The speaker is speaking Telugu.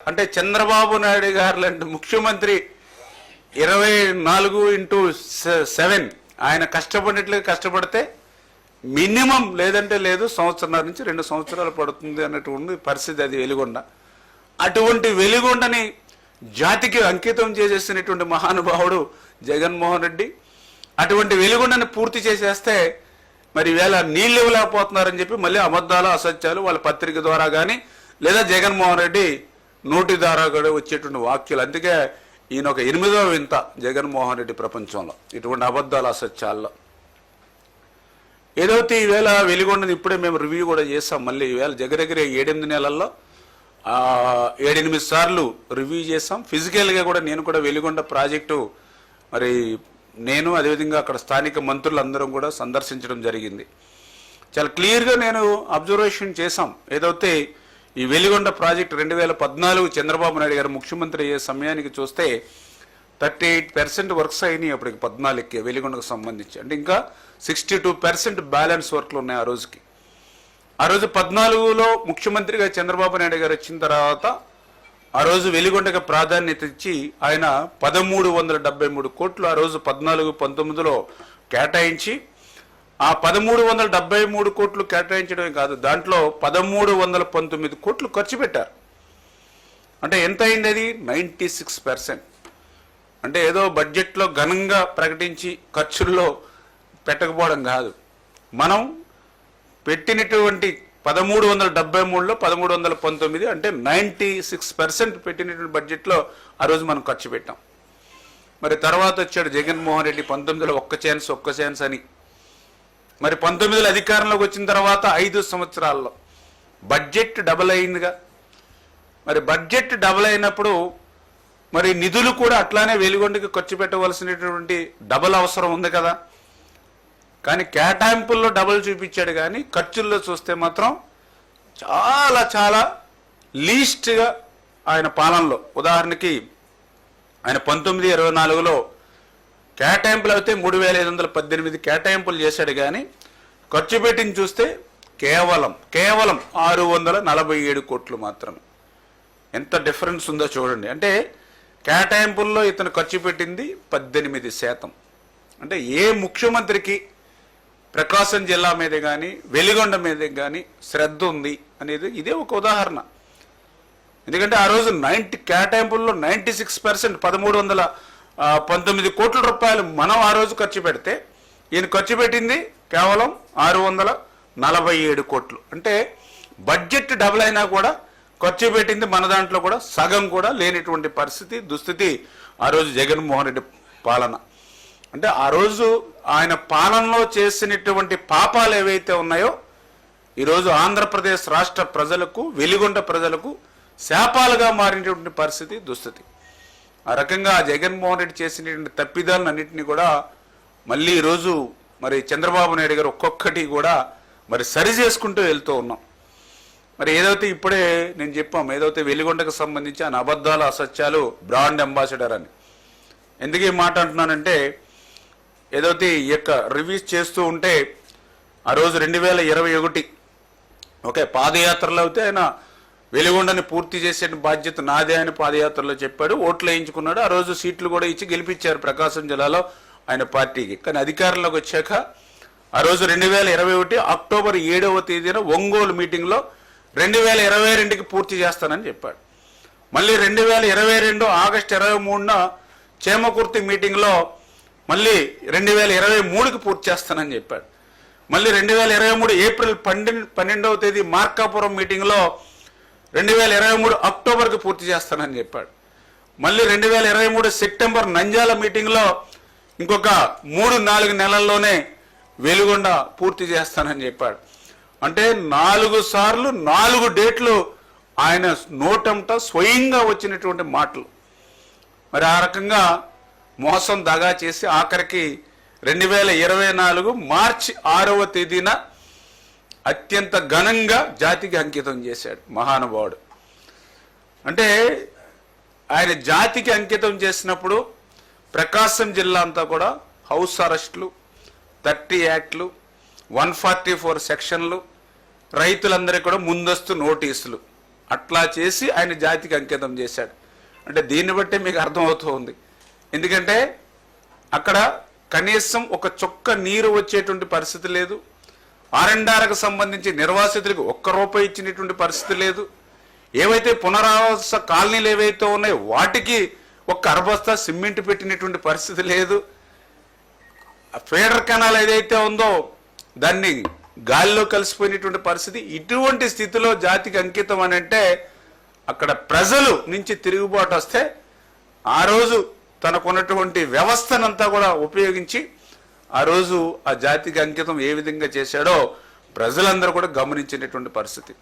అంటే చంద్రబాబు నాయుడు గారు లాంటి ముఖ్యమంత్రి ఇరవై నాలుగు ఇంటూ సెవెన్. ఆయన కష్టపడినట్లుగా కష్టపడితే మినిమం లేదంటే లేదు సంవత్సరాల నుంచి రెండు సంవత్సరాలు పడుతుంది అన్నటువంటి పరిస్థితి అది వెలుగొండ. అటువంటి వెలుగొండని జాతికి అంకితం చేసేసినటువంటి మహానుభావుడు జగన్మోహన్ రెడ్డి అటువంటి వెలుగొండని పూర్తి చేసేస్తే మరి వేళ నీళ్ళు ఇవ్వలేకపోతున్నారని చెప్పి మళ్ళీ అబద్ధాలు అసత్యాలు వాళ్ళ పత్రిక ద్వారా కానీ లేదా జగన్మోహన్ రెడ్డి నోటి ద్వారా కూడా వచ్చేటువంటి వాక్యాలు. అందుకే ఈయన ఒక ఎనిమిదవ వింత జగన్మోహన్ రెడ్డి ప్రపంచంలో. ఇటువంటి అబద్ధాలు అసత్యాల్లో. ఏదైతే ఈవేళ వెలిగొండని ఇప్పుడే మేము రివ్యూ కూడా చేసాం. మళ్ళీ ఈవేళ దగ్గర దగ్గర ఏడెనిమిది నెలల్లో ఏడెనిమిది సార్లు రివ్యూ చేసాం. ఫిజికల్గా కూడా నేను కూడా వెలిగొండ ప్రాజెక్టు మరి నేను అదేవిధంగా అక్కడ స్థానిక మంత్రులందరం కూడా సందర్శించడం జరిగింది. చాలా క్లియర్గా నేను అబ్జర్వేషన్ చేశాం. ఏదైతే ఈ వెలిగొండ ప్రాజెక్ట్ రెండు వేల పద్నాలుగు చంద్రబాబు నాయుడు గారు ముఖ్యమంత్రి అయ్యే సమయానికి చూస్తే థర్టీ ఎయిట్ పర్సెంట్ వర్క్స్ అయినాయి అప్పటికి పద్నాలుగుకి వెలిగొండకు సంబంధించి. అంటే ఇంకా సిక్స్టీ టూ పర్సెంట్ బ్యాలెన్స్ వర్క్లు ఉన్నాయి ఆ రోజుకి. ఆ రోజు పద్నాలుగులో ముఖ్యమంత్రిగా చంద్రబాబు నాయుడు గారు వచ్చిన తర్వాత ఆ రోజు వెలిగొండకు ప్రాధాన్యత ఇచ్చి ఆయన పదమూడు వందల డెబ్బై మూడు కోట్లు ఆ రోజు పద్నాలుగు పంతొమ్మిదిలో కేటాయించి ఆ పదమూడు వందల డెబ్బై మూడు కోట్లు కేటాయించడమే కాదు దాంట్లో పదమూడు వందల పంతొమ్మిది కోట్లు ఖర్చు పెట్టారు. అంటే ఎంత అయింది అది నైంటీ సిక్స్ పర్సెంట్. అంటే ఏదో బడ్జెట్లో ఘనంగా ప్రకటించి ఖర్చుల్లో పెట్టకపోవడం కాదు. మనం పెట్టినటువంటి పదమూడు వందల డెబ్బై మూడులో పదమూడు వందల పంతొమ్మిది అంటే నైంటీ సిక్స్ పర్సెంట్ పెట్టినటువంటి బడ్జెట్లో ఆ రోజు మనం ఖర్చు పెట్టాం. మరి తర్వాత వచ్చాడు జగన్మోహన్ రెడ్డి పంతొమ్మిదిలో ఒక్క ఛాన్స్ ఒక్క ఛాన్స్ అని మరి పంతొమ్మిదిలో అధికారంలోకి వచ్చిన తర్వాత ఐదు సంవత్సరాల్లో బడ్జెట్ డబుల్ అయిందిగా. మరి బడ్జెట్ డబుల్ అయినప్పుడు మరి నిధులు కూడా అట్లానే వెలుగొండకి ఖర్చు పెట్టవలసినటువంటి డబల్ అవసరం ఉంది కదా. కానీ కేటాయింపుల్లో డబుల్ చూపించాడు కానీ ఖర్చుల్లో చూస్తే మాత్రం చాలా చాలా లీస్ట్గా ఆయన పాలనలో. ఉదాహరణకి ఆయన పంతొమ్మిది ఇరవై నాలుగులో కేటాయింపులు అయితే మూడు వేల ఐదు వందల పద్దెనిమిది కేటాయింపులు చేశాడు కానీ ఖర్చు పెట్టింది చూస్తే కేవలం కేవలం ఆరు వందల నలభై ఏడు కోట్లు మాత్రమే. ఎంత డిఫరెన్స్ ఉందో చూడండి. అంటే కేటాయింపుల్లో ఇతను ఖర్చు పెట్టింది పద్దెనిమిది శాతం. అంటే ఏ ముఖ్యమంత్రికి ప్రకాశం జిల్లా మీద కానీ వెలిగొండ మీద కానీ శ్రద్ధ ఉంది అనేది ఇదే ఒక ఉదాహరణ. ఎందుకంటే ఆ రోజు నైంటీ కేటాయింపుల్లో నైంటీ సిక్స్ పర్సెంట్ పదమూడు వందల పంతొమ్మిది కోట్ల రూపాయలు మనం ఆ రోజు ఖర్చు పెడితే ఈయన ఖర్చు పెట్టింది కేవలం ఆరు వందల నలభై ఏడు కోట్లు. అంటే బడ్జెట్ డబుల్ అయినా కూడా ఖర్చు పెట్టింది మన దాంట్లో కూడా సగం కూడా లేనిటువంటి పరిస్థితి దుస్థితి ఆ రోజు జగన్మోహన్ రెడ్డి పాలన. అంటే ఆ రోజు ఆయన పాలనలో చేసినటువంటి పాపాలు ఏవైతే ఉన్నాయో ఈరోజు ఆంధ్రప్రదేశ్ రాష్ట్ర ప్రజలకు వెలిగొండ ప్రజలకు శాపాలుగా మారినటువంటి పరిస్థితి దుస్థితి. ఆ రకంగా జగన్మోహన్ రెడ్డి చేసినటువంటి తప్పిదాలన్నింటినీ కూడా మళ్ళీ ఈరోజు మరి చంద్రబాబు నాయుడు గారు ఒక్కొక్కటి కూడా మరి సరి చేసుకుంటూ వెళ్తూ ఉన్నాం. మరి ఏదైతే ఇప్పుడే నేను చెప్పాం ఏదైతే వెలిగొండకు సంబంధించి ఆయన అబద్ధాలు అసత్యాలు బ్రాండ్ అంబాసిడర్ అని. ఎందుకు ఈ మాట అంటున్నానంటే ఏదైతే ఈ యొక్క రివ్యూస్ చేస్తూ ఉంటే ఆ రోజు రెండు వేల ఇరవై ఒకటి ఓకే పాదయాత్రలో అయితే ఆయన వెలిగొండని పూర్తి చేసే బాధ్యత నాదే అని పాదయాత్రలో చెప్పాడు ఓట్లు వేయించుకున్నాడు ఆ రోజు సీట్లు కూడా ఇచ్చి గెలిపించారు ప్రకాశం జిల్లాలో. ఆయన పార్టీకి. కానీ అధికారంలోకి వచ్చాక ఆ రోజు రెండు వేల ఇరవై ఒకటి అక్టోబర్ ఏడవ తేదీన ఒంగోలు మీటింగ్లో రెండు వేల ఇరవై రెండుకి పూర్తి చేస్తానని చెప్పాడు. మళ్ళీ రెండు వేల ఇరవై రెండు ఆగస్టు ఇరవై మూడున చేమకుర్తి మీటింగ్లో మళ్ళీ రెండు వేల ఇరవై మూడుకి పూర్తి చేస్తానని చెప్పాడు. మళ్ళీ రెండు వేల ఇరవై మూడు ఏప్రిల్ పన్నెండు పన్నెండవ తేదీ మార్కాపురం మీటింగ్లో రెండు వేల ఇరవై మూడు అక్టోబర్కి పూర్తి చేస్తానని చెప్పాడు. మళ్ళీ రెండు వేల ఇరవై మూడు సెప్టెంబర్ నంజాల మీటింగ్లో ఇంకొక మూడు నాలుగు నెలల్లోనే వెలుగొండ పూర్తి చేస్తానని చెప్పాడు. అంటే నాలుగు సార్లు నాలుగు డేట్లు ఆయన నోటంట స్వయంగా వచ్చినటువంటి మాటలు. మరి ఆ రకంగా మోసం దగా చేసి ఆఖరికి రెండు వేల ఇరవై నాలుగు మార్చి ఆరవ తేదీన అత్యంత ఘనంగా జాతికి అంకితం చేశాడు మహానుభావుడు. అంటే ఆయన జాతికి అంకితం చేసినప్పుడు ప్రకాశం జిల్లా అంతా కూడా హౌస్ అరెస్టులు థర్టీ యాక్ట్లు వన్ ఫార్టీ ఫోర్ సెక్షన్లు రైతులందరికీ కూడా ముందస్తు నోటీసులు. అట్లా చేసి ఆయన జాతికి అంకితం చేశాడు. అంటే దీన్ని బట్టే మీకు అర్థమవుతూ ఉంది. ఎందుకంటే అక్కడ కనీసం ఒక చొక్క నీరు వచ్చేటువంటి పరిస్థితి లేదు. ఆర్ఎండార్కు సంబంధించి నిర్వాసితులకు ఒక్క రూపాయి ఇచ్చినటువంటి పరిస్థితి లేదు. ఏవైతే పునరావాస కాలనీలు ఏవైతే ఉన్నాయో వాటికి ఒక్క అరబస్తా సిమెంట్ పెట్టినటువంటి పరిస్థితి లేదు. ఆ ఫీడర్ కెనాల్ ఏదైతే ఉందో దాన్ని గాలిలో కలిసిపోయినటువంటి పరిస్థితి. ఇటువంటి స్థితిలో జాతికి అంకితం అని అంటే అక్కడ ప్రజలు నుంచి తిరుగుబాటు వస్తే ఆ రోజు తనకున్నటువంటి వ్యవస్థనంతా కూడా ఉపయోగించి ఆ రోజు ఆ జాతికి అంకితం ఏ విధంగా చేశాడో ప్రజలందరూ కూడా గమనించినటువంటి పరిస్థితి.